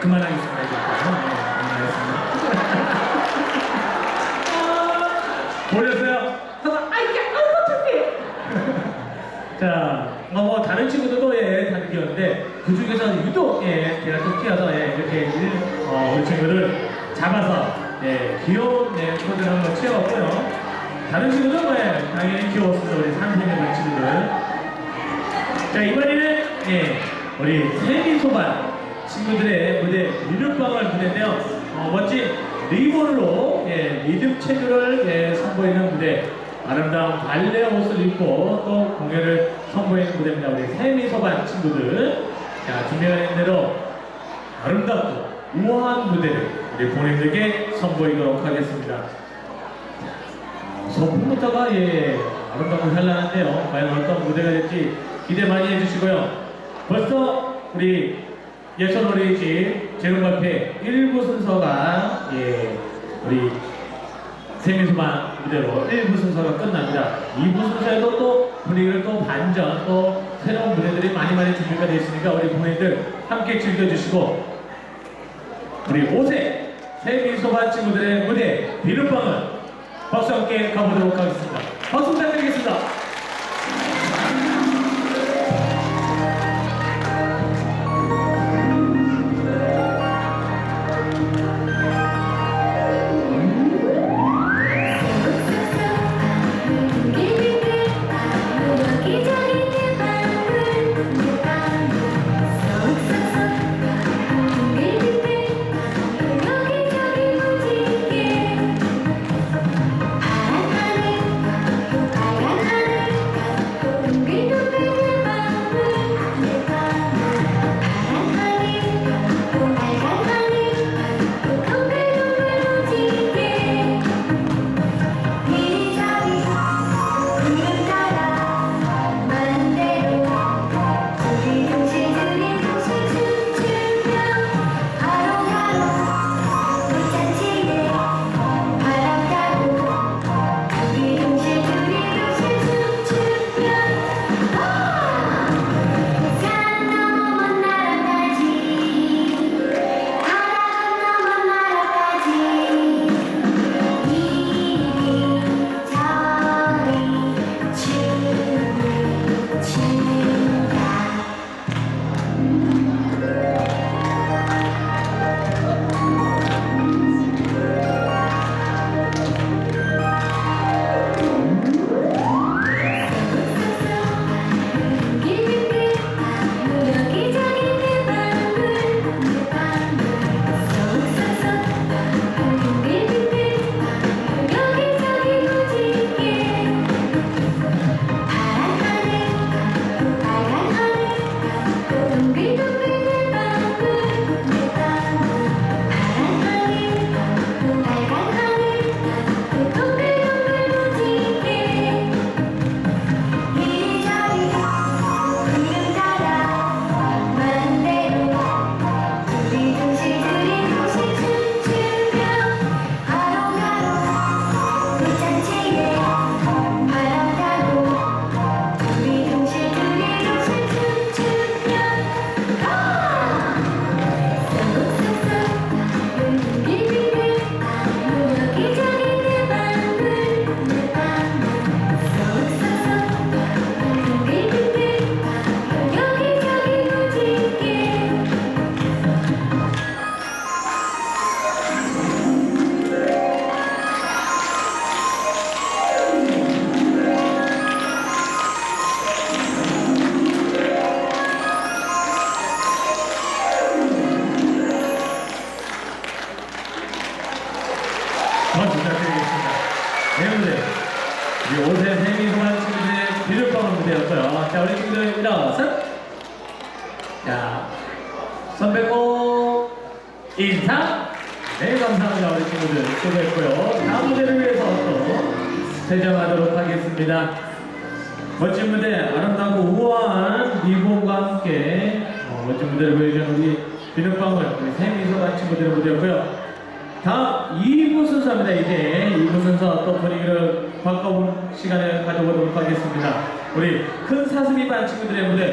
그만하겠습니다. 네, 그만하겠습니다. 보셨어요? 하나, 아이야, 어떡해. 자, 어, 뭐 다른 친구들도 예, 다른 기였는데 그 중에서 유독 예, 제가 좀 튀어서 예, 이렇게 일, 어, 우리 친구를 잡아서 예, 귀여운 예, 코드를 한번 채웠고요. 다른 친구들은 예, 당연히 귀여웠습니다. 우리 상생의 친구들. 자 이번에는 예, 우리 세미소반 친구들의 무대 리듬방을 무대인데요. 어, 멋진 리본으로 예, 리듬 체조를 예, 선보이는 무대. 아름다운 발레 옷을 입고 또 공연을 선보이는 무대입니다. 우리 세미소반 친구들. 자 준비한 대로 아름답고 우아한 무대를 우리 본인들께 선보이도록 하겠습니다. 어, 소품부터가 예, 아름답고 현란한데요. 과연 어떤 무대가 될지 기대 많이 해주시고요. 벌써 우리 예천 어린이집 재롱발표 1부 순서가 예, 우리 세미수만 무대로 1부 순서가 끝납니다. 2부 순서에도 또 분위기를 또 반전 또 새로운 무대들이 많이 많이 준비가 되어 있으니까 우리 부모님들 함께 즐겨주시고 우리 5세 세미소반 친구들의 무대 비눗방울 박수 함께 가보도록 하겠습니다. 박수 부탁드리겠습니다. 박수 부탁드리겠습니다. 네, 무대. 우리 5세 세미소반 친구들의 비눗방울 무대였고요. 자, 우리 친구들 일어서. 자, 선배 꼭 인사. 네, 감사합니다. 우리 친구들 수고했고요. 다음 무대를 위해서 또 퇴장하도록 하겠습니다. 멋진 무대, 아름답고 우아한 리본과 함께 어, 멋진 무대를 보여주는 우리 비눗방울, 우리 세미소반 친구들의 무대였고요. 다음 2부 순서입니다. 이제 2부 순서 또 분위기를 바꿔본 시간을 가져보도록 하겠습니다. 우리 큰 사슴이 반 친구들의 무대